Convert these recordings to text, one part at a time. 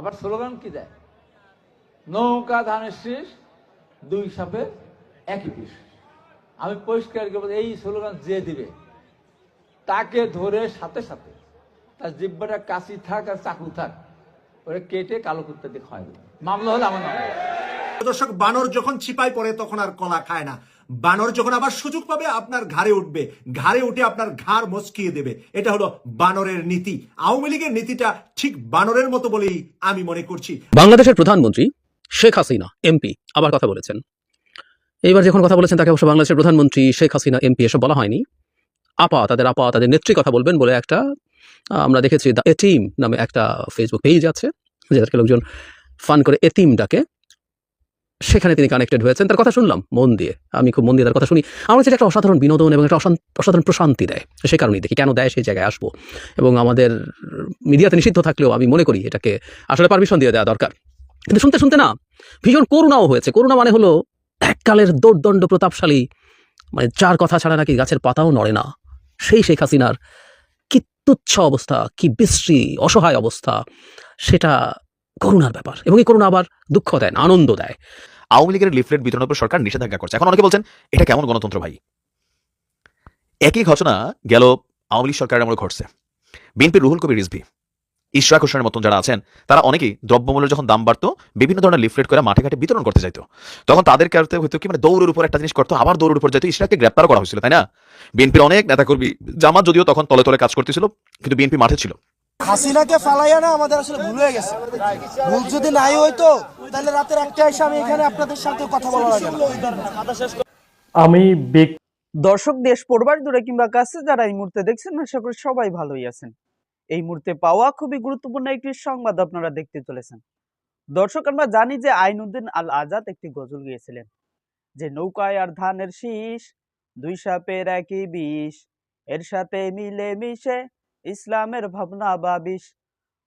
আবার স্লোগান কি দেয়? নৌকা ধানের শীষ, দুই সাপে একই পিস আমি পরিষ্কার করে এই স্লোগান যে দিবে, তাকে ধরে সাথে সাথে, তার জিব্বাটা কাশি থাক আর চাকু থাক, ওরে কেটে কালো করতে দিয়ে মামলা হলো আমার দর্শক, বানর যখন ছিপাই পড়ে, তখন আর কলা খায় না। বানর যখন আবার সুযোগ পাবে, আপনার ঘাড়ে উঠবে। ঘাড়ে উঠে আপনার ঘাড় মচকিয়ে দেবে। এটা হলো বানরের নীতি। আওয়ামী লীগের নীতিটা ঠিক বানরের মতো বলেই আমি মনে করছি। বাংলাদেশের প্রধানমন্ত্রী শেখ হাসিনা, এমপি, আবার কথা বলেছেন। এইবার যখন কথা বলেছেন, তাকে অবশ্য বাংলাদেশের প্রধানমন্ত্রী শেখ হাসিনা, এমপি এসব বলা হয়নি। আপা, তাদের আপা, তাদের নেত্রী কথা বলবেন বলে একটা আমরা দেখেছি দ্য এটিম নামে একটা ফেসবুক পেজ আছে যেটাকে লোকজন ফান করে এতিমটাকে সেখানে তিনি কানেক্টেড হয়েছেন। তার কথা শুনলাম, মন দিয়ে। আমি খুব মন দিয়ে তার কথা শুনি। আমার কাছে একটা অসাধারণ বিনোদন এবং একটা অসাধারণ প্রশান্তি দেয়। সে কারণেই দেখি, কেন দেয় সেই জায়গায় আসব? এবং আমাদের মিডিয়াতে নিষিদ্ধ থাকলেও আমি মনে করি এটাকে আসলে পারমিশন দিয়ে দেওয়া দরকার। কিন্তু শুনতে শুনতে না, ভীষণ করুণাও হয়েছে। করুণা মানে হলো এককালের দৌর্দণ্ড প্রতাপশালী। মানে যার কথা ছাড়া নাকি গাছের পাতাও নড়ে না। সেই শেখ হাসিনার কি তুচ্ছ অবস্থা, কি বিশ্রী, অসহায় অবস্থা, সেটা করুণার ব্যাপার। এবং এই করুণা আবার দুঃখ দেয় আনন্দ দেয়। আওয়ামী লীগের লিফলেট বিতরণের উপর সরকার নিষেধাজ্ঞা করছে। এখন অনেকে বলছেন, এটা কেমন গণতন্ত্র ভাই? একই ঘটনা গেল আওয়ামী লীগ সরকারের আমলে ঘটছে। বিএনপির রুহুল কবির রিজভি, ইশরাক হোসেনের মতন যারা আছেন, তারা অনেকেই দ্রব্যমূল্যের যখন দাম বাড়তো, বিভিন্ন ধরনের লিফলেট করে মাঠে ঘাটে বিতরণ করতে যাইতো। তখন তাদের কাছে হয়তো কি মানে দৌড়ের উপর একটা জিনিস করতো, আবার দৌড়ের উপর যেত ইশরাককে গ্রেপ্তার করা হয়েছিল, তাই না? বিএনপির অনেক নেতাকর্মী, জামাত যদিও তখন তলে তলে কাজ করতেছিল, কিন্তু বিএনপি মাঠে ছিল। হাসিনাকে ফালাইয়া না আমাদের আসলে ভুল হয়ে গেছে। ভুল যদি নাই হইতো তাহলে রাতের একটা এসে আমি এখানে আপনাদের সাথে কথা বলা লাগে আমি দর্শক দেশ পড়বার দূরে কিংবা কাছে যারা এই মুহূর্তে দেখছেন আশা করি সবাই ভালোই আছেন। এই মুহূর্তে পাওয়া খুবই গুরুত্বপূর্ণ একটি সংবাদ আপনারা দেখতে চলেছেন। দর্শক আমরা জানি যে আইনুদ্দিন আল আজাদ একটি গজল গিয়েছিলেন যে নৌকায় আর ধানের শীষ দুই সাপের একই বিষ এর সাথে মিলে মিশে ইসলামের ভাবনা বা বিষ।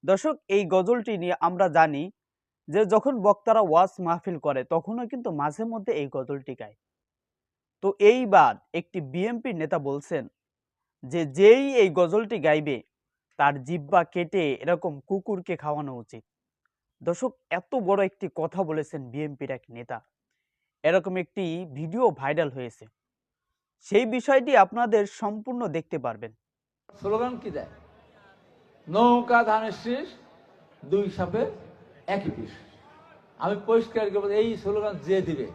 দর্শক, এই গজলটি নিয়ে আমরা জানি যে, যখন বক্তারা ওয়াজ মাহফিল করে, তখনও কিন্তু মাঝে মধ্যে এই গজলটি গায়। তো এইবার একটি বিএমপি নেতা বলছেন যে, যেই এই গজলটি গাইবে, তার জিব্বা কেটে এরকম কুকুরকে খাওয়ানো উচিত। দর্শক, এত বড় একটি কথা বলেছেন বিএমপির এক নেতা। এরকম একটি ভিডিও ভাইরাল হয়েছে। সেই বিষয়টি আপনাদের সম্পূর্ণ দেখতে পারবেন। স্লোগান কি দেয়? নৌকা ধানের শীষ দুই সাপে একই পিস আমি পরিষ্কার করে বলছি, এই স্লোগান যে দিবে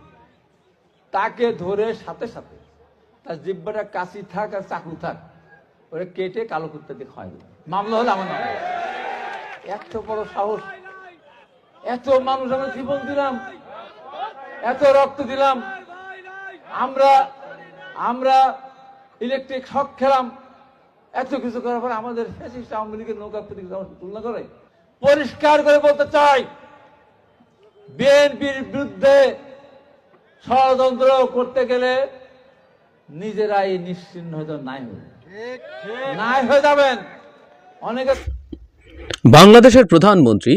তাকে ধরে সাথে সাথে তার জিব্বাটা কাশি থাক আর চাকু থাক ওরে কেটে কালো কুত্তা দিয়ে খাওয়াই মামলা হলে আমার এত বড় সাহস এত মানুষ আমরা জীবন দিলাম এত রক্ত দিলাম আমরা আমরা ইলেকট্রিক শখ খেলাম। এত কিছু করার পর আমাদের ফ্যাসিস্ট আওয়ামী লীগের নৌকা প্রতীক তুলনা করে পরিষ্কার করে বলতে চাই বিএনপির বিরুদ্ধে ষড়যন্ত্র করতে গেলে নিজেরাই নিশ্চিন্ন হয়তো নাই হয়ে নাই হয়ে যাবেন। অনেকে বাংলাদেশের প্রধানমন্ত্রী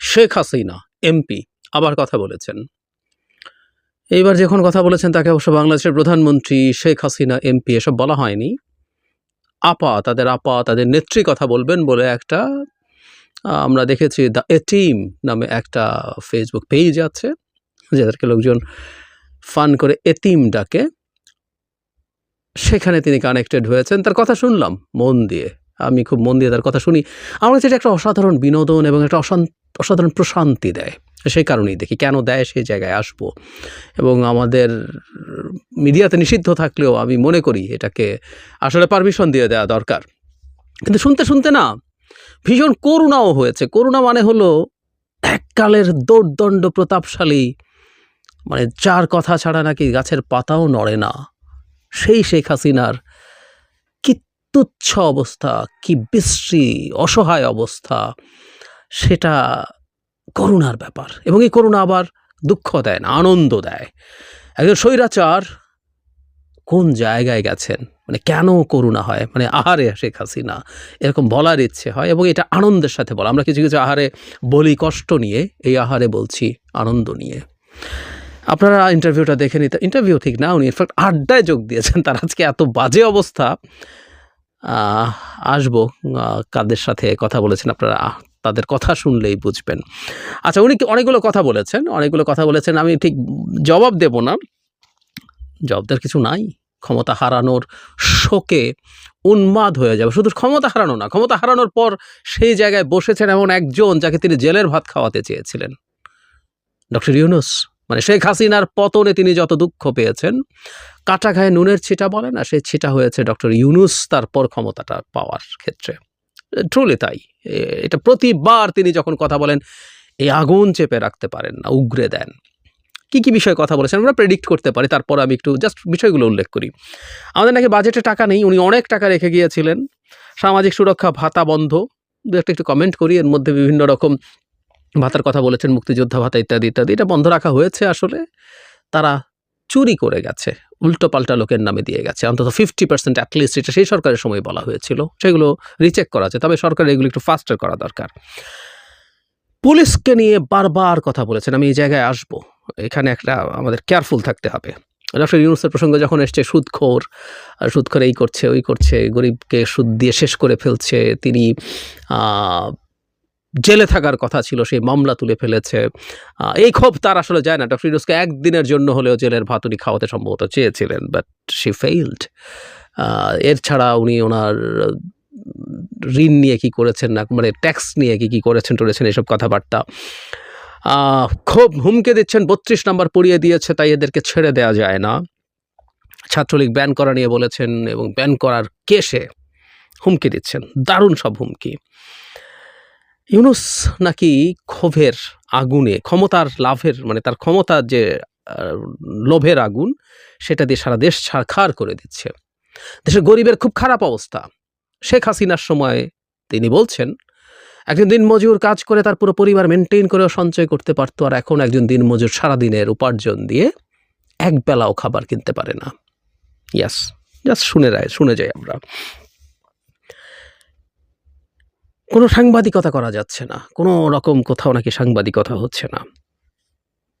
শেখ হাসিনা এমপি আবার কথা বলেছেন। এইবার যখন কথা বলেছেন তাকে অবশ্য বাংলাদেশের প্রধানমন্ত্রী শেখ হাসিনা এমপি এসব বলা হয়নি। আপা, তাদের আপা, তাদের নেত্রী কথা বলবেন বলে একটা আমরা দেখেছি দ্য এটিম নামে একটা ফেসবুক পেজ আছে, যাদেরকে লোকজন ফান করে এতিম ডাকে। সেখানে তিনি কানেক্টেড হয়েছেন। তার কথা শুনলাম মন দিয়ে। আমি খুব মন দিয়ে তার কথা শুনি। আমার কাছে এটা একটা অসাধারণ বিনোদন এবং একটা অশান- অসাধারণ প্রশান্তি দেয়। সেই কারণেই দেখি কেন দেয় সেই জায়গায় আসব। এবং আমাদের মিডিয়াতে নিষিদ্ধ থাকলেও আমি মনে করি এটাকে আসলে পারমিশন দিয়ে দেওয়া দরকার। কিন্তু শুনতে শুনতে না, ভীষণ করুণাও হয়েছে। করুণা মানে হলো এককালের দৌর্দণ্ড প্রতাপশালী মানে যার কথা ছাড়া নাকি গাছের পাতাও নড়ে না। সেই শেখ হাসিনার কি তুচ্ছ অবস্থা, কি বিশ্রী, অসহায় অবস্থা। সেটা করুণার ব্যাপার এবং এই করুণা আবার দুঃখ দেয় না, আনন্দ দেয়। একজন স্বৈরাচার কোন জায়গায় গেছেন? মানে কেন করুণা হয়? মানে আহারে শেখ হাসিনা, এরকম বলার ইচ্ছে হয় এবং এটা আনন্দের সাথে বলা। আমরা কিছু কিছু আহারে বলি কষ্ট নিয়ে, এই আহারে বলছি আনন্দ নিয়ে। আপনারা ইন্টারভিউটা দেখে নিতে ইন্টারভিউ ঠিক না, উনি ইনফ্যাক্ট আড্ডায় যোগ দিয়েছেন, তার আজকে এত বাজে অবস্থা। আসব কাদের সাথে কথা বলেছেন আপনারা? তাদের কথা শুনলেই বুঝবেন। আচ্ছা উনি অনেকগুলো কথা বলেছেন? অনেকগুলো কথা বলেছেন, আমি ঠিক জবাব দেব না। জবাব দেওয়ার কিছু নাই। ক্ষমতা হারানোর শোকে উন্মাদ হয়ে যাবে। শুধু ক্ষমতা হারানো না, ক্ষমতা হারানোর পর সেই জায়গায় বসেছেন এমন একজন যাকে তিনি জেলের ভাত খাওয়াতে চেয়েছিলেন। ডক্টর ইউনুস মানে শেখ হাসিনার পতনে তিনি যত দুঃখ পেয়েছেন, কাটা ঘায়ে নুনের ছিটা বলে না, সেই ছিটা হয়েছে ডক্টর ইউনুস তারপর ক্ষমতাটা পাওয়ার ক্ষেত্রে। ট্রুলি তাই। এটা প্রতিবার তিনি যখন কথা বলেন, এই আগুন চেপে রাখতে পারেন না, উগরে দেন। কি কি বিষয়ে কথা বলেছেন? আমরা প্রেডিক্ট করতে পারি, তারপর আমি একটু জাস্ট বিষয়গুলো উল্লেখ করি। আমাদের নাকি বাজেটে টাকা নেই, উনি অনেক টাকা রেখে গিয়েছিলেন। সামাজিক সুরক্ষা, ভাতা বন্ধ। দু একটা একটু কমেন্ট করি, এর মধ্যে বিভিন্ন রকম ভাতার কথা বলেছেন, মুক্তিযোদ্ধা ভাতা ইত্যাদি ইত্যাদি। এটা বন্ধ রাখা হয়েছে আসলে। তারা চুরি করে গেছে। উল্টো পাল্টা লোকের নামে দিয়ে গেছে। অন্তত ফিফটি পার্সেন্ট অ্যাটলিস্ট এটা সেই সরকারের সময় বলা হয়েছিল। সেগুলো রিচেক করা আছে, তবে সরকার এগুলো একটু ফাস্টার করা দরকার। পুলিশকে নিয়ে বারবার কথা বলেছেন, আমি এই জায়গায় আসব। এখানে একটা আমাদের কেয়ারফুল থাকতে হবে। ডক্টর ইউনুসের প্রসঙ্গ যখন এসছে, সুদখোর, আর সুদখোর এই করছে, ওই করছে, গরিবকে সুদ দিয়ে শেষ করে ফেলছে, তিনি জেলে থাকার কথা ছিল সেই মামলা তুলে ফেলেছে। এই ক্ষোভ তার আসলে যায় না। ডক্টর ইউনুসকে একদিনের জন্য হলেও জেলের ভাতুনি খাওয়াতে সম্ভবত চেয়েছিলেন বাট শি ফেইল্ড এর ছাড়া উনি ওনার ঋণ নিয়ে কি করেছেন না মানে ট্যাক্স নিয়ে কি কি করেছেন, টরেছেন এসব কথাবার্তা। খুব হুমকে দিচ্ছেন, বত্রিশ নাম্বার পড়িয়ে দিয়েছে, তাই এদেরকে ছেড়ে দেওয়া যায় না। ছাত্রলীগ ব্যান করা নিয়ে বলেছেন এবং ব্যান করার কেসে হুমকি দিচ্ছেন। দারুণ সব হুমকি। ইউনুস নাকি ক্ষোভের আগুনে, ক্ষমতার লাভের মানে তার ক্ষমতার যে লোভের আগুন, সেটা দিয়ে সারা দেশ ছাড়খাড় করে দিচ্ছে। দেশের গরিবের খুব খারাপ অবস্থা। শেখ হাসিনার সময় তিনি বলছেন, একজন দিনমজুর কাজ করে তার পুরো পরিবার মেনটেন করেও সঞ্চয় করতে পারতো, আর এখন একজন দিন দিনমজুর সারাদিনের উপার্জন দিয়ে এক বেলাও খাবার কিনতে পারে না। ইয়াস জাস্ট শুনে রায়, শুনে যাই আমরা। কোনো সাংবাদিকতা করা যাচ্ছে না। কোনো রকম কোথাও নাকি সাংবাদিকতা হচ্ছে না।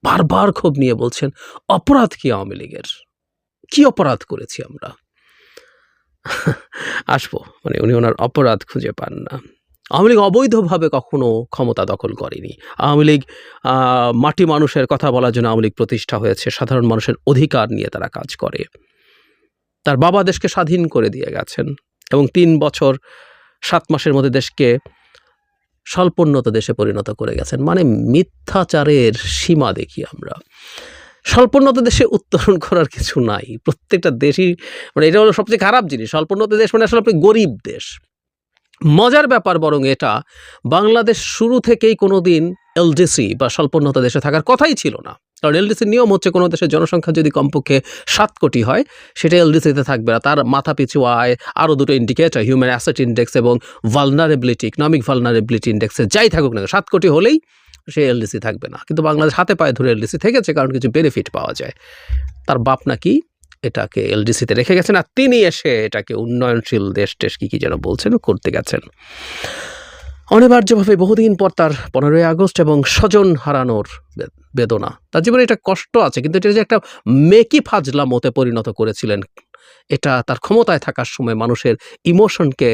বারবার ক্ষোভ নিয়ে বলছেন, অপরাধ কি আওয়ামী লীগের? কি অপরাধ করেছি আমরা? আসব মানে উনি ওনার অপরাধ খুঁজে পান না। আওয়ামী লীগ অবৈধভাবে কখনো ক্ষমতা দখল করেনি। আওয়ামী লীগ মাটি মানুষের কথা বলার জন্য আওয়ামী লীগ প্রতিষ্ঠা হয়েছে, সাধারণ মানুষের অধিকার নিয়ে তারা কাজ করে। তার বাবা দেশকে স্বাধীন করে দিয়ে গেছেন এবং তিন বছর সাত মাসের মধ্যে দেশকে স্বল্পোন্নত দেশে পরিণত করে গেছেন। মানে মিথ্যাচারের সীমা দেখি আমরা। স্বল্পোন্নত দেশে উত্তরণ করার কিছু নাই। প্রত্যেকটা দেশই মানে এটা হলো সবচেয়ে খারাপ জিনিস। স্বল্পোন্নত দেশ মানে আসলে আপনি গরিব দেশ। মজার ব্যাপার বরং এটা, বাংলাদেশ শুরু থেকেই কোনো দিন এলডিসি বা স্বল্পোন্নত দেশে থাকার কথাই ছিল না। কারণ এলডিসির নিয়ম হচ্ছে কোনো দেশের জনসংখ্যা যদি কমপক্ষে সাত কোটি হয়, সেটা এলডিসিতে থাকবে না। তার মাথা পিছু আয় আরও দুটো ইন্ডিকেটর হিউম্যান অ্যাসেট ইন্ডেক্স এবং ভালনারেবিলিটি ইকনমিক ভালনারেবিলিটি ইন্ডেক্সে যাই থাকুক না সাত কোটি হলেই সে এলডিসি থাকবে না। কিন্তু বাংলাদেশ হাতে পায়ে ধরে এলডিসি থেকেছে কারণ কিছু বেনিফিট পাওয়া যায়। তার বাপ নাকি এটাকে এলডিসিতে রেখে গেছেন আর তিনি এসে এটাকে উন্নয়নশীল দেশ টেশ কী কী যেন বলছেন, করতে গেছেন। অনিবার্যভাবে বহুদিন পর তার পনেরোই আগস্ট এবং স্বজন হারানোর বেদনা। তার জীবনে এটা কষ্ট আছে, কিন্তু এটা যে একটা মেকি ফাজলা মতে পরিণত করেছিলেন, এটা তার ক্ষমতায় থাকার সময় মানুষের ইমোশনকে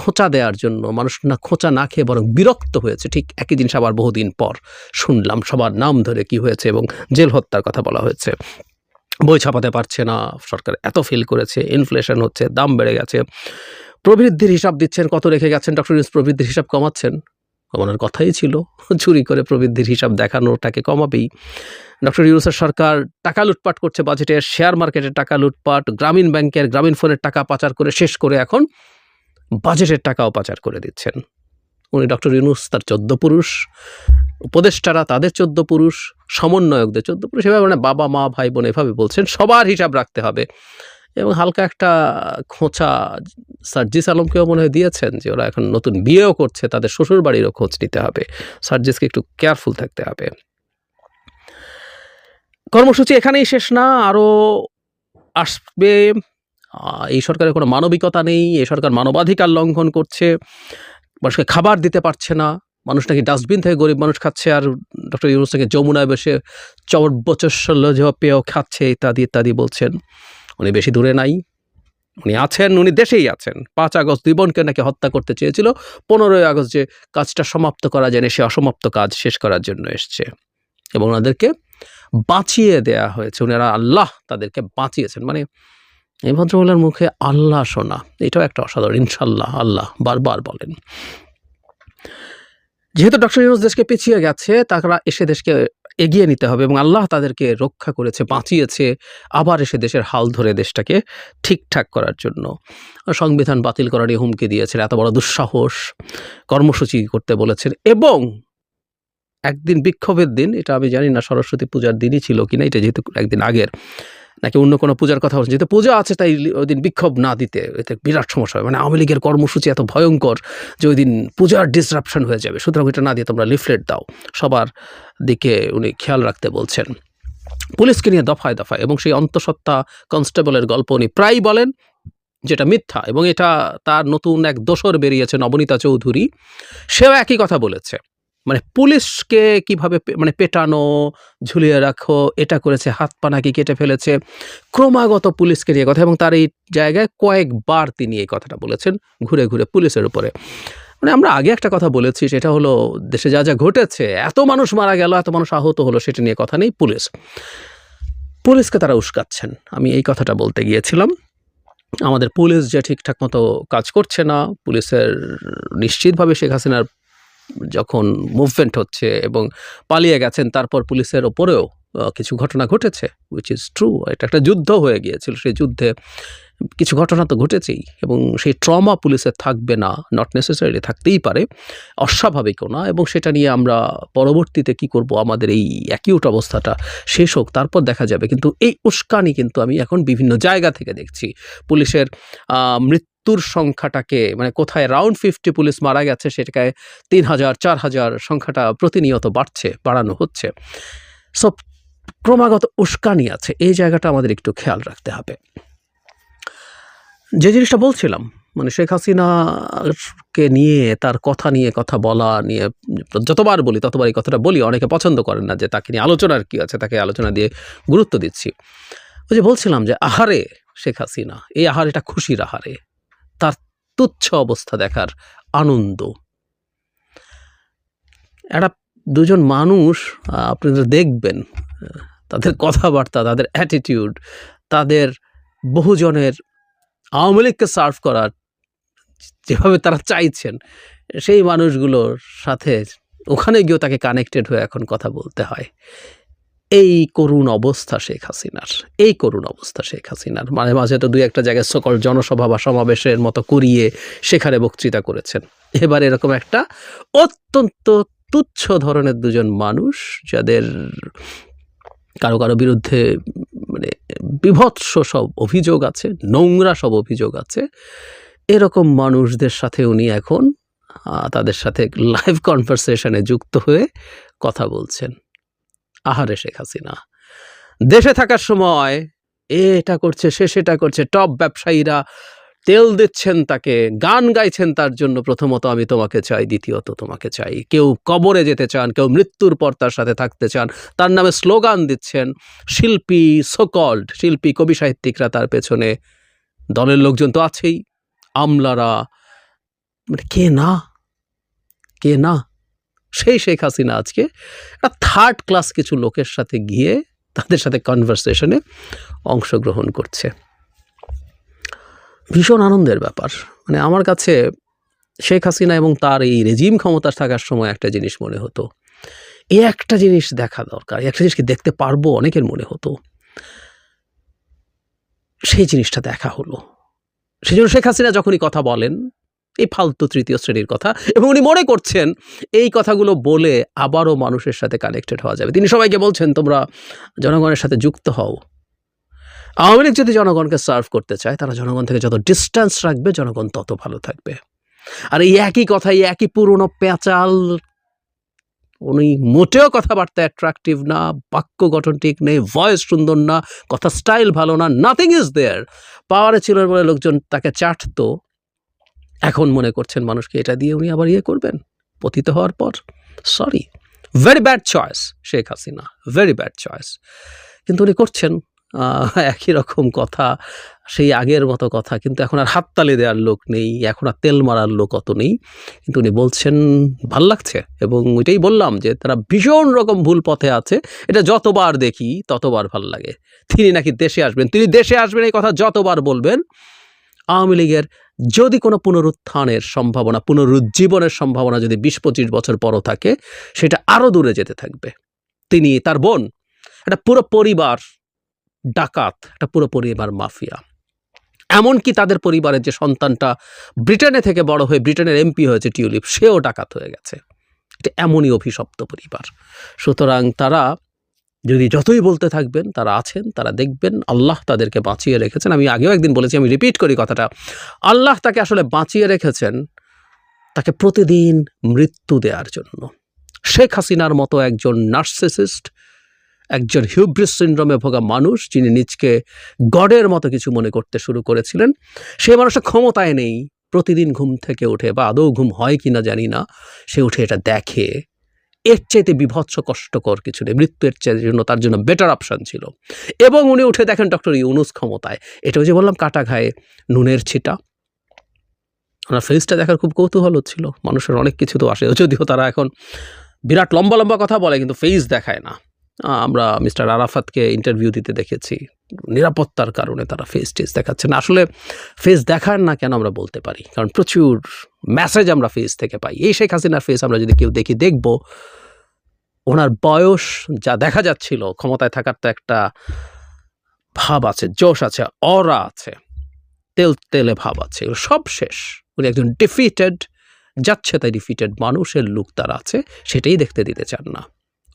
খোঁচা দেওয়ার জন্য, মানুষ না খোঁচা না খেয়ে বরং বিরক্ত হয়েছে। ঠিক একই জিনিস আবার বহুদিন পর শুনলাম সবার নাম ধরে কি হয়েছে এবং জেল হত্যার কথা বলা হয়েছে। বই ছাপাতে পারছে না, সরকার এত ফিল করেছে ইনফ্লেশন হচ্ছে, দাম বেড়ে গেছে। প্রবৃদ্ধির হিসাব দিচ্ছেন, কত রেখে গেছেন ডক্টর ইউনুস প্রবৃদ্ধির হিসাব কমাচ্ছেন? কমানোর কথাই ছিল। চুরি করে প্রবৃদ্ধির হিসাব দেখানোটাকে কমাবেই। ডক্টর ইউনুসের সরকার টাকা লুটপাট করছে বাজেটে শেয়ার মার্কেটের টাকা লুটপাট, গ্রামীণ ব্যাংকের গ্রামীণ ফোনের টাকা পাচার করে শেষ করে এখন বাজেটের টাকাও পাচার করে দিচ্ছেন। উনি ডক্টর ইউনুস তার চোদ্দ পুরুষ, উপদেষ্টারা তাদের চোদ্দ পুরুষ, সমন্বয়কদের চোদ্দ পুরুষ, এভাবে মানে বাবা, মা, ভাই, বোন এভাবে বলছেন, সবার হিসাব রাখতে হবে। এবং হালকা একটা খোঁচা সার্জিস আলমকেও মনে হয় দিয়েছেন যে ওরা এখন নতুন বিয়েও করছে, তাদের শ্বশুর বাড়িরও খোঁজ নিতে হবে। সার্জিসকে একটু কেয়ারফুল থাকতে হবে। কর্মসূচি এখানেই শেষ না, আরও আসবে। এই সরকারের কোনো মানবিকতা নেই, এই সরকার মানবাধিকার লঙ্ঘন করছে, মানুষকে খাবার দিতে পারছে না, মানুষ নাকি ডাস্টবিন থেকে গরিব মানুষ খাচ্ছে, আর ডক্টর ইউনুস নাকি যমুনায় বসে চবট বচস্বল্য পেয়েও খাচ্ছে, ইত্যাদি ইত্যাদি বলছেন। উনি বেশি দূরে নাই। উনি আছেন, উনি দেশেই আছেন। পাঁচ আগস্ট দুই বোনকে নাকি হত্যা করতে চেয়েছিল। পনেরোই আগস্ট যে কাজটা সমাপ্ত করা যায়নি সে অসমাপ্ত কাজ শেষ করার জন্য এসছে। এবং ওনাদেরকে বাঁচিয়ে দেয়া হয়েছে। ওনারা আল্লাহ তাদেরকে বাঁচিয়েছেন। মানে এই ভদ্রমহিলার মুখে আল্লাহ শোনা, এটাও একটা অসাধারণ। ইনশাল্লাহ আল্লাহ বারবার বলেন। যেহেতু ডক্টর ইউনুস দেশকে পিছিয়ে গেছে, তারা এসে দেশকে এগিয়ে নিতে হবে এবং আল্লাহ তাদেরকে রক্ষা করেছে, বাঁচিয়েছে, আবার এসে দেশের হাল ধরে দেশটাকে ঠিকঠাক করার জন্য। সংবিধান বাতিল করার হুমকি দিয়েছেন, এত বড় দুঃসাহস, কর্মসূচি করতে বলেছেন এবং একদিন বিক্ষোভের দিন, এটা আমি জানি না, সরস্বতী পূজার দিনই ছিল কিনা, এটা যেহেতু একদিন আগের। নাকি অন্য কোনো পূজার কথা বলছে যেহেতু পূজা আছে, তাই ওই দিন বিক্ষোভ না দিতে এতে বিরাট সমস্যা হবে মানে আওয়ামী লীগের কর্মসূচি এত ভয়ঙ্কর যে ওই দিন পূজার ডিসরাপশন হয়ে যাবে। সুতরাং এটা না দিয়ে তোমরা লিফলেট দাও। সবার দিকে উনি খেয়াল রাখতে বলছেন। পুলিশকে নিয়ে দফায় দফায় এবং সেই অন্তঃসত্ত্বা কনস্টেবলের গল্প উনি প্রায় বলেন, যেটা মিথ্যা এবং এটা তার নতুন এক দোসর বেরিয়েছে নবনীতা চৌধুরী। সেও একই কথা বলেছে। মানে পুলিশকে কীভাবে মানে পেটানো, ঝুলিয়ে রাখো, এটা করেছে, হাত পা নাকি কেটে ফেলেছে, ক্রমাগত পুলিশকে নিয়ে কথা, এবং তার এই জায়গায় কয়েকবার তিনি এই কথাটা বলেছেন ঘুরে ঘুরে পুলিশের উপরে। মানে আমরা আগে একটা কথা বলেছি, সেটা হলো দেশে যা যা ঘটেছে, এত মানুষ মারা গেল, এত মানুষ আহত হলো, সেটা নিয়ে কথা নেই পুলিশ। পুলিশকে তারা উস্কাচ্ছেন। আমি এই কথাটা বলতে গিয়েছিলাম। আমাদের পুলিশ যে ঠিকঠাক মতো কাজ করছে না, পুলিশের নিশ্চিতভাবে শেখ হাসিনার যখন মুভমেন্ট হচ্ছে এবং পালিয়ে গেছেন তারপর পুলিশের ওপরেও কিছু ঘটনা ঘটেছে উইচ ইজ ট্রু এটা একটা যুদ্ধ হয়ে গিয়েছিল। সেই যুদ্ধে কিছু ঘটনা তো ঘটেছেই এবং সেই ট্রমা পুলিশের থাকবে না নট নেসেসারিলি থাকতেই পারে অস্বাভাবিকও না এবং সেটা নিয়ে আমরা পরবর্তীতে কি করব? আমাদের এই অ্যাকিউট অবস্থাটা শেষ হোক তারপর দেখা যাবে। কিন্তু এই উস্কানি কিন্তু আমি এখন বিভিন্ন জায়গা থেকে দেখছি। পুলিশের আহ, মৃত্যুর সংখ্যাটাকে মানে কোথায় রাউন্ড ফিফটি পুলিশ মারা গেছে, সেটাকে তিন হাজার, চার হাজার সংখ্যাটা প্রতিনিয়ত বাড়ছে, বাড়ানো হচ্ছে। সব ক্রমাগত উস্কানি আছে, এই জায়গাটা আমাদের একটু খেয়াল রাখতে হবে। যে জিনিসটা বলছিলাম মানে শেখ হাসিনাকে নিয়ে, তার কথা নিয়ে, কথা বলা নিয়ে, যতবার বলি, ততবার এই কথাটা বলি, অনেকে পছন্দ করেন না যে তাকে নিয়ে আলোচনার কি আছে, তাকে আলোচনা দিয়ে গুরুত্ব দিচ্ছি। ওই যে বলছিলাম যে, আহারে শেখ হাসিনা, এই আহারেটা খুশির আহারে। তার তুচ্ছ অবস্থা দেখার আনন্দ। একটা দুজন মানুষ আপনারা দেখবেন, তাদের কথাবার্তা, তাদের অ্যাটিটিউড তাদের বহুজনের আওয়ামী লীগকে সার্ভ করার যেভাবে তারা চাইছেন, সেই মানুষগুলোর সাথে ওখানে গিয়েও তাকে কানেক্টেড হয়ে এখন কথা বলতে হয়। এই করুণ অবস্থা শেখ হাসিনার, এই করুণ অবস্থা শেখ হাসিনার। মাঝে মাঝে তো দুই একটা জায়গায় সকল জনসভা বা সমাবেশের মতো করিয়ে সেখানে বক্তৃতা করেছেন। এবার এরকম একটা অত্যন্ত তুচ্ছ ধরনের দুজন মানুষ যাদের কারও কারও বিরুদ্ধে মানে বিভৎস সব অভিযোগ আছে, নোংরা সব অভিযোগ আছে, এরকম মানুষদের সাথে উনি এখন তাদের সাথে লাইভ কনভারসেশনে যুক্ত হয়ে কথা বলছেন। আহারে শেখ হাসিনা। দেশে থাকার সময় এটা করছে, সে সেটা করছে, টপ ব্যবসায়ীরা তেল দিচ্ছেন তাকে, গান গাইছেন তার জন্য প্রথমত আমি তোমাকে চাই, দ্বিতীয়ত তোমাকে চাই। কেউ কবরে যেতে চান, কেউ মৃত্যুর পর তার সাথে থাকতে চান, তার নামে স্লোগান দিচ্ছেন, শিল্পী সোকল্ড শিল্পী, কবি সাহিত্যিকরা তার পেছনে, দলের লোকজন তো আছেই, আমলারা মানে কে না? কে না? সেই শেখ হাসিনা আজকে একটা থার্ড ক্লাস কিছু লোকের সাথে গিয়ে তাদের সাথে কনভারসেশনে অংশগ্রহণ করছে। ভীষণ আনন্দের ব্যাপার। মানে আমার কাছে শেখ হাসিনা এবং তার এই রেজিম ক্ষমতা থাকার সময় একটা জিনিস মনে হতো। এই একটা জিনিস দেখা দরকার একটা জিনিস কি দেখতে পারব অনেকের মনে হতো। সেই জিনিসটা দেখা হলো। সেই জন্য শেখ হাসিনা যখনই কথা বলেন এই ফালতু তৃতীয় শ্রেণির কথা। এবং উনি মনে করছেন, এই কথাগুলো বলে আবারও মানুষের সাথে কানেক্টেড হওয়া যাবে। তিনি সবাইকে বলছেন, তোমরা জনগণের সাথে যুক্ত হও। আওয়ামী লীগ যদি জনগণকে সার্ভ করতে চায়, তারা জনগণ থেকে যত ডিস্টেন্স রাখবে, জনগণ তত ভালো থাকবে। আর এই একই কথা, এই একই পুরনো পেঁচাল, উনি মোটেও কথাবার্তা অ্যাট্রাকটিভ না, বাক্য গঠন ঠিক নেই ভয়েস সুন্দর না, কথা স্টাইল ভালো না নাথিং ইজ দেয়ার পাওয়ারে ছিল বলে লোকজন তাকে চাটতো। এখন মনে করছেন মানুষকে এটা দিয়ে উনি আবার ইয়ে করবেন। পতিত হওয়ার পর sorry very bad choice Sheikh Hasina very bad choice কিন্তু উনি করছেন একই রকম কথা, সেই আগের মতো কথা, কিন্তু এখন আর হাততালি দেওয়ার লোক নেই, এখন আর তেল মারার লোক অত নেই। কিন্তু উনি বলছেন, ভালো লাগছে, এবং ওইটাই বললাম যে তারা ভীষণ রকম ভুল পথে আছে, এটা যতবার দেখি ততবার ভালো লাগে। তিনি নাকি দেশে আসবেন, তিনি দেশে আসবেন এই কথা যতবার বলবেন, আওয়ামী লীগের যদি কোনো পুনরুত্থানের সম্ভাবনা, পুনরুজ্জীবনের সম্ভাবনা যদি বিশ পঁচিশ বছর পরও থাকে, সেটা আরও দূরে যেতে থাকবে। তিনি তার বোন, একটা পুরো পরিবার ডাকাত, একটা পুরো পরিবার মাফিয়া। এমনকি তাদের পরিবারের যে সন্তানটা ব্রিটেনে থেকে বড় হয়ে ব্রিটেনের এমপি হয়েছে টিউলিপ, সেও ডাকাত হয়ে গেছে। এটা এমনই অভিশপ্ত পরিবার। সুতরাং তারা যদি যতই বলতে থাকবেন, তারা আছেন, তারা দেখবেন, আল্লাহ তাদেরকে বাঁচিয়ে রেখেছেন। আমি আগেও একদিন বলেছি, আমি রিপিট করি কথাটা। আল্লাহ তাকে আসলে বাঁচিয়ে রেখেছেন তাকে প্রতিদিন মৃত্যু দেওয়ার জন্য। শেখ হাসিনার মতো একজন নার্সিসিস্ট একজন হিউব্রিস সিন্ড্রোমে ভোগা মানুষ, যিনি নিজকে গডের মতো কিছু মনে করতে শুরু করেছিলেন সেই মানুষের ক্ষমতায় নেই। প্রতিদিন ঘুম থেকে উঠে, বা আদৌ ঘুম হয় কিনা জানি না, সে উঠে এটা দেখে এর চাইতে বিভৎস, কষ্টকর কিছু নেই। মৃত্যুর চাইতে জন্য তার জন্য বেটার অপশান ছিল। এবং উনি উঠে দেখেন ডক্টর ইউনুস ক্ষমতায়। এটা যে বললাম, কাটা ঘায়ে নুনের ছিটা। ওনার ফেসটা দেখার খুব কৌতূহল হচ্ছিল। মানুষের অনেক কিছু তো আসে, যদিও তারা এখন বিরাট লম্বা লম্বা কথা বলে, কিন্তু ফেস দেখায় না। আমরা মিস্টার আরাফাতকে ইন্টারভিউ দিতে দেখেছি। নিরাপত্তার কারণে তারা ফেস টেস দেখাচ্ছে না। আসলে ফেস দেখান না কেন আমরা বলতে পারি? কারণ প্রচুর মেসেজ আমরা ফেস থেকে পাই। এই শেখ হাসিনার ফেস আমরা যদি কেউ দেখি, দেখব, ওনার বয়স যা দেখা যাচ্ছিল, ক্ষমতায় থাকার তো একটা ভাব আছে, জোশ আছে, অরা আছে, তেল তেলে ভাব আছে সব শেষ। উনি একজন ডিফিটেড যাচ্ছে তাই ডিফিটেড মানুষের লুক তার আছে, সেটাই দেখতে দিতে চান না।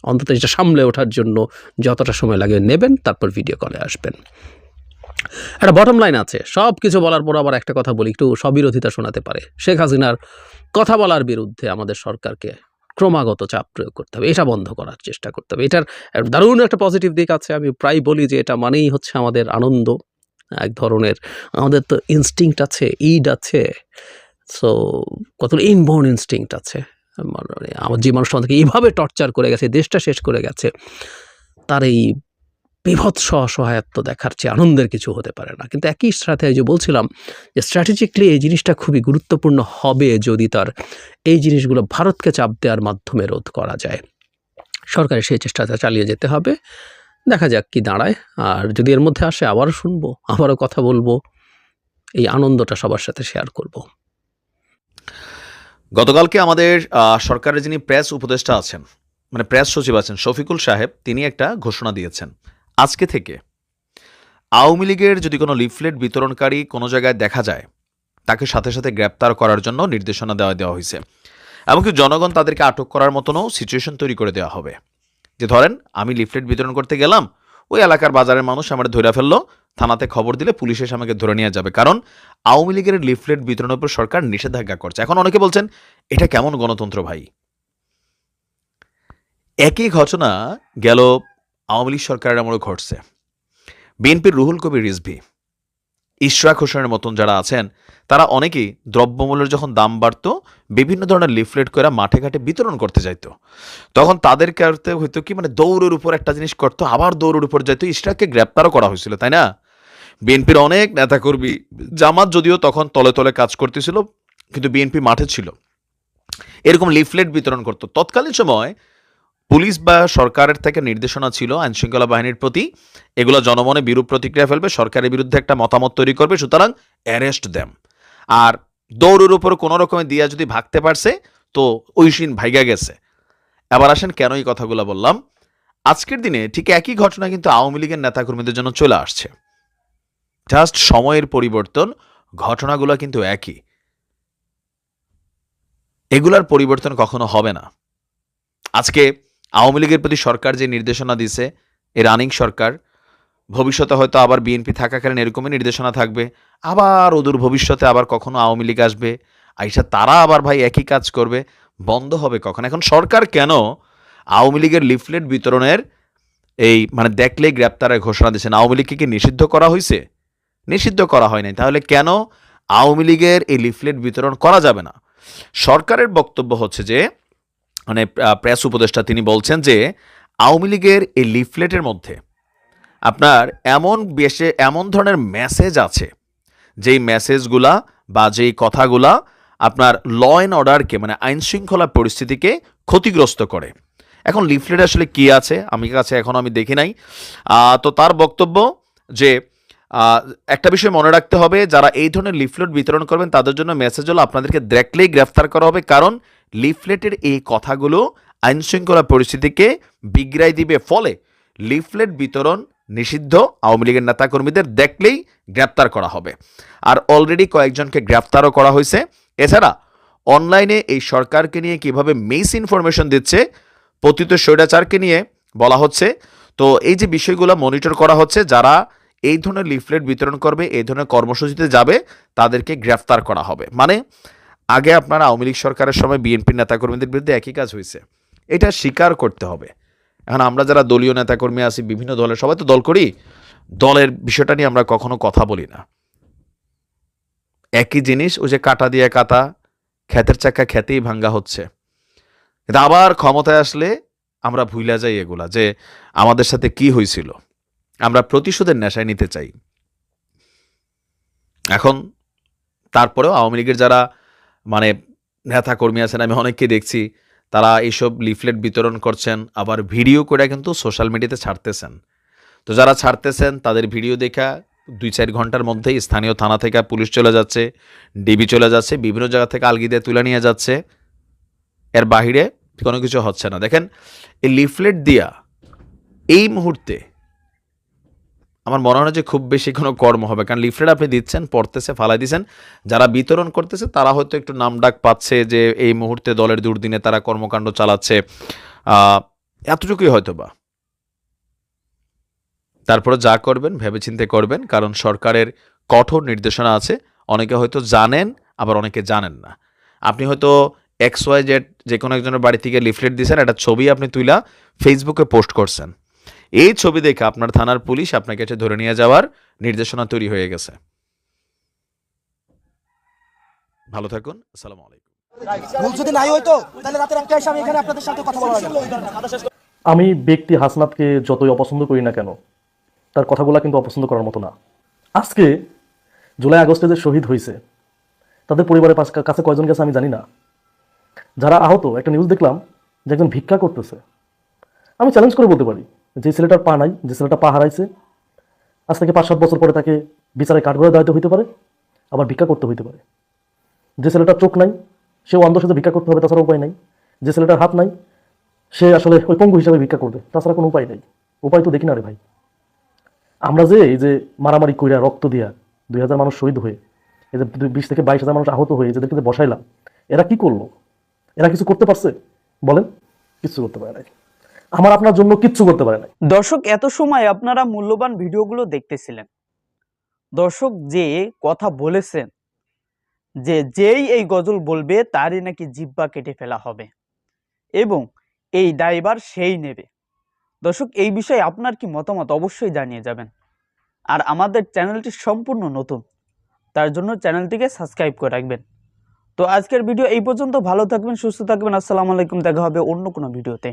অন্তত এটা সামলে ওঠার জন্য যতটা সময় লাগে নেবেন, তারপর ভিডিও কলে আসবেন। একটা বটম লাইন আছে সব কিছু বলার পর আবার একটা কথা বলি, একটু সবিরোধিতা শোনাতে পারে। শেখ হাসিনার কথা বলার বিরুদ্ধে আমাদের সরকারকে ক্রমাগত চাপ প্রয়োগ করতে হবে, এটা বন্ধ করার চেষ্টা করতে হবে। এটার দারুণ একটা পজিটিভ দিক আছে, আমি প্রায় বলি যে এটা মানেই হচ্ছে আমাদের আনন্দ, এক ধরনের আমাদের তো ইনস্টিংক্ট আছে, ইড আছে সো কত ইনবোর্ন ইনস্টিংক্ট আছে। আমার যে মানুষটা আমাদেরকে এইভাবে টর্চার করে গেছে, দেশটা শেষ করে গেছে, তার এই বিভৎস অসহায়ত্ব দেখার চেয়ে আনন্দের কিছু হতে পারে না। কিন্তু একই সাথে যে বলছিলাম যে স্ট্র্যাটেজিকলি এই জিনিসটা খুবই গুরুত্বপূর্ণ হবে যদি তার এই জিনিসগুলো ভারতকে চাপ দেওয়ার মাধ্যমে রোধ করা যায়। সরকারের সেই চেষ্টাটা চালিয়ে যেতে হবে। দেখা যাক কি দাঁড়ায়। আর যদি এর মধ্যে আসে আবারও শুনব, আবারও কথা বলব, এই আনন্দটা সবার সাথে শেয়ার করব। গতকালকে আমাদের সরকারের যিনি প্রেস উপদেষ্টা আছেন মানে প্রেস সচিব আছেন শফিকুল সাহেব, তিনি একটা ঘোষণা দিয়েছেন। আজকে থেকে আওয়ামী লীগের যদি কোনো লিফলেট বিতরণকারী কোনো জায়গায় দেখা যায়, তাকে সাথে সাথে গ্রেপ্তার করার জন্য নির্দেশনা দেওয়া দেওয়া হয়েছে। এমনকি জনগণ তাদেরকে আটক করার মতনও সিচুয়েশন তৈরি করে দেওয়া হবে। যে ধরেন, আমি লিফলেট বিতরণ করতে গেলাম, ওই এলাকার বাজারের মানুষ আমার ধরে ফেলল থানাতে খবর দিলে পুলিশ এসে আমাকে ধরে নিয়ে যাবে। কারণ আওয়ামী লীগের লিফলেট বিতরণের উপর সরকার নিষেধাজ্ঞা করছে। এখন অনেকে বলছেন, এটা কেমন গণতন্ত্র ভাই? একই ঘটনা গেল আওয়ামী লীগ সরকারের আমলে ঘটছে। বিএনপির রুহুল কবির রিজভি, ইশরাক হোসেনের মতন যারা আছেন, তারা অনেকেই দ্রব্যমূল্যের যখন দাম বাড়তো, বিভিন্ন ধরনের লিফলেট করে মাঠে ঘাটে বিতরণ করতে যাইতো। তখন তাদের কারতে হয়তো কি মানে দৌড়ের উপর একটা জিনিস করতো, আবার দৌড়ের উপর যাইতো। ইশরাককে গ্রেপ্তারও করা হয়েছিল, তাই না? বিএনপির অনেক নেতাকর্মী জামাত যদিও তখন তলে তলে কাজ করতেছিল, কিন্তু বিএনপি মাঠে ছিল। এরকম লিফলেট বিতরণ করতো। তৎকালীন সময় পুলিশ বা সরকারের থেকে নির্দেশনা ছিল আইন শৃঙ্খলা বাহিনীর প্রতি, এগুলো জনমনে বিরূপ প্রতিক্রিয়া ফেলবে, সরকারের বিরুদ্ধে একটা মতামত তৈরি করবে, সুতরাং অ্যারেস্ট দেম। আর দৌড়ের উপর কোনো রকমে দিয়া যদি ভাগতে পারছে, তো ঐশিন ভাইগা গেছে। এবার আসেন কেন এই কথাগুলো বললাম? আজকের দিনে ঠিক একই ঘটনা কিন্তু আওয়ামী লীগের নেতাকর্মীদের জন্য চলে আসছে। জাস্ট সময়ের পরিবর্তন, ঘটনাগুলো কিন্তু একই। এগুলার পরিবর্তন কখনো হবে না। আজকে আওয়ামী লীগের প্রতি সরকার যে নির্দেশনা দিছে, এ রানিং সরকার, ভবিষ্যতে হয়তো আবার বিএনপি থাকাকালীন এরকমই নির্দেশনা থাকবে, আবার অদূর ভবিষ্যতে আবার কখনো আওয়ামী লীগ আসবে, আইসা তারা আবার ভাই একই কাজ করবে, বন্ধ হবে কখন? এখন সরকার কেন আওয়ামী লীগের লিফলেট বিতরণের এই মানে দেখলেই গ্রেপ্তারের ঘোষণা দিয়েছেন আওয়ামী লীগকে কি নিষিদ্ধ করা হয়েছে নিষিদ্ধ করা হয় নাই। তাহলে কেন আওয়ামী লীগের এই লিফলেট বিতরণ করা যাবে না? সরকারের বক্তব্য হচ্ছে যে মানে প্রেস উপদেষ্টা তিনি বলছেন যে, আওয়ামী লীগের এই লিফলেটের মধ্যে আপনার এমন বেশে, এমন ধরনের মেসেজ আছে, যেই মেসেজগুলা বা যেই কথাগুলা আপনার ল অ্যান্ড অর্ডারকে মানে আইন শৃঙ্খলা পরিস্থিতিকে ক্ষতিগ্রস্ত করে। এখন লিফলেট আসলে কি আছে? আমি কাছে এখন আমি দেখি নাই। তো তার বক্তব্য যে একটা বিষয় মনে রাখতে হবে, যারা এই ধরনের লিফলেট বিতরণ করবেন, তাদের জন্য মেসেজ হলো আপনাদেরকে দেখলেই গ্রেফতার করা হবে, কারণ লিফলেটের এই কথাগুলো আইনশৃঙ্খলা পরিস্থিতিকে বিগড়াই দিবে। ফলে লিফলেট বিতরণ নিষিদ্ধ, আওয়ামী লীগের নেতাকর্মীদের দেখলেই গ্রেপ্তার করা হবে। আর অলরেডি কয়েকজনকে গ্রেপ্তারও করা হয়েছে। এছাড়া অনলাইনে এই সরকারকে নিয়ে কীভাবে মিস ইনফরমেশন দিচ্ছে, পতিত স্বৈরাচারকে নিয়ে বলা হচ্ছে। তো এই যে বিষয়গুলো মনিটর করা হচ্ছে, যারা এই ধরনের লিফলেট বিতরণ করবে, এই ধরনের কর্মসূচিতে যাবে, তাদেরকে গ্রেফতার করা হবে। মানে আগে আপনার আওয়ামী লীগ সরকারের সময় বিএনপির নেতাকর্মীদের বিরুদ্ধে একই কাজ হয়েছে এটা স্বীকার করতে হবে। এখন আমরা যারা দলীয় নেতাকর্মী আছি, বিভিন্ন দলের সবাই তো দল করি, দলের বিষয়টা নিয়ে আমরা কখনো কথা বলি না। একই জিনিস, ওই যে কাটা দিয়ে কাটা, ক্ষেতের চাকা খেতেই ভাঙ্গা হচ্ছে। কিন্তু আবার ক্ষমতায় আসলে আমরা ভুইলা যাই এগুলা, যে আমাদের সাথে কি হয়েছিল আমরা প্রতিশোধের নেশায় নিতে চাই। এখন তারপরেও আওয়ামী লীগের যারা মানে নেতা কর্মী আছেন, আমি অনেককে দেখছি, তারা এইসব লিফলেট বিতরণ করছেন, আবার ভিডিও করে কিন্তু সোশ্যাল মিডিয়াতে ছাড়তেছেন। তো যারা ছাড়তেছেন, তাদের ভিডিও দেখা দুই চার ঘণ্টার মধ্যেই স্থানীয় থানা থেকে পুলিশ চলে যাচ্ছে, ডিবি চলে যাচ্ছে, বিভিন্ন জায়গা থেকে আলগিদে তুলে নিয়ে যাচ্ছে। এর বাহিরে কোনো কিছু হচ্ছে না। দেখেন, এই লিফলেট দিয়া এই মুহূর্তে আমার মনে হয় যে খুব বেশি কোনো কর্ম হবে। কারণ লিফলেট আপনি দিচ্ছেন পড়তেছে ফালাই দিচ্ছেন যারা বিতরণ করতেছে, তারা হয়তো একটু নামডাক পাচ্ছে যে এই মুহূর্তে দলের দুর্দিনে তারা কর্মকাণ্ড চালাচ্ছে। এতটুকুই হয়তো বা তারপরে যা করবেন, ভেবেচিন্তে করবেন, কারণ সরকারের কঠোর নির্দেশনা আছে। অনেকে হয়তো জানেন, আবার অনেকে জানেন না। আপনি হয়তো এক্স ওয়াই জেড যে কোনো একজনের বাড়ি থেকে লিফলেট দিয়েছেন একটা ছবি আপনি তুইলা ফেসবুকে পোস্ট করছেন। এই ছবি দেখে আপনার থানার পুলিশ আপনাকে এসে ধরে নিয়ে যাওয়ার নির্দেশনা তৈরি হয়ে গেছে। ভালো থাকুন আসসালামু আলাইকুম। ভুল যদি নাই হইতো তাহলে রাতের একটা এসে আমি এখানে আপনাদের সাথে কথা বলার আমি ব্যক্তি হাসনাতকে যতই অপছন্দ করি না কেন তার কথাগুলো কিন্তু অপছন্দ করার মতো না। আজকে জুলাই আগস্টে যে শহীদ হয়েছে তাদের পরিবারের পাশ কাছে কয়জন গেছে আমি জানি না। যারা আহত একটা নিউজ দেখলাম যে একজন ভিক্ষা করতেছে। আমি চ্যালেঞ্জ করে বলতে পারি যে ছেলেটার পা নাই, যে ছেলেটা পা হারাইছে, আজ থেকে পাঁচ সাত বছর পরে তাকে বিচারে কাঠগড়ায় দাঁড়াতে হইতে পারে, আবার ভিক্ষা করতে হইতে পারে। যে ছেলেটার চোখ নাই, সেও অন্ধ সাথে ভিক্ষা করতে হবে, তাছাড়া উপায় নাই। যে ছেলেটার হাত নাই, সে আসলে ওই পঙ্গু হিসাবে ভিক্ষা করবে, তাছাড়া কোনো উপায় নেই। উপায় তো দেখি না রে ভাই। আমরা যে এই যে মারামারি কইরা রক্ত দিয়া দুই হাজার মানুষ শহীদ হয়ে, এই যে বিশ থেকে বাইশ হাজার মানুষ আহত হয়ে যাদেরকে বসাইলাম, এরা কি করল? এরা কিছু করতে পারছে? বলেন কিচ্ছু করতে পারে নাই। আমার আপনার জন্য কিচ্ছু করতে পারে না দর্শক, এত সময় আপনারা মূল্যবান ভিডিওগুলো দেখতেছিলেন। দর্শক, যে কথা বলেছেন, যে যেই এই গজল বলবে, তারই নাকি জিব্বা কেটে ফেলা হবে। এবং এই ড্রাইভার সেই নেবে। দর্শক, এই বিষয়ে আপনার কি মতামত অবশ্যই জানিয়ে যাবেন। আর আমাদের চ্যানেলটি সম্পূর্ণ নতুন, তার জন্য চ্যানেলটিকে সাবস্ক্রাইব করে রাখবেন। তো আজকের ভিডিও এই পর্যন্ত। ভালো থাকবেন, সুস্থ থাকবেন। আসসালামু আলাইকুম। দেখা হবে অন্য কোনো ভিডিওতে।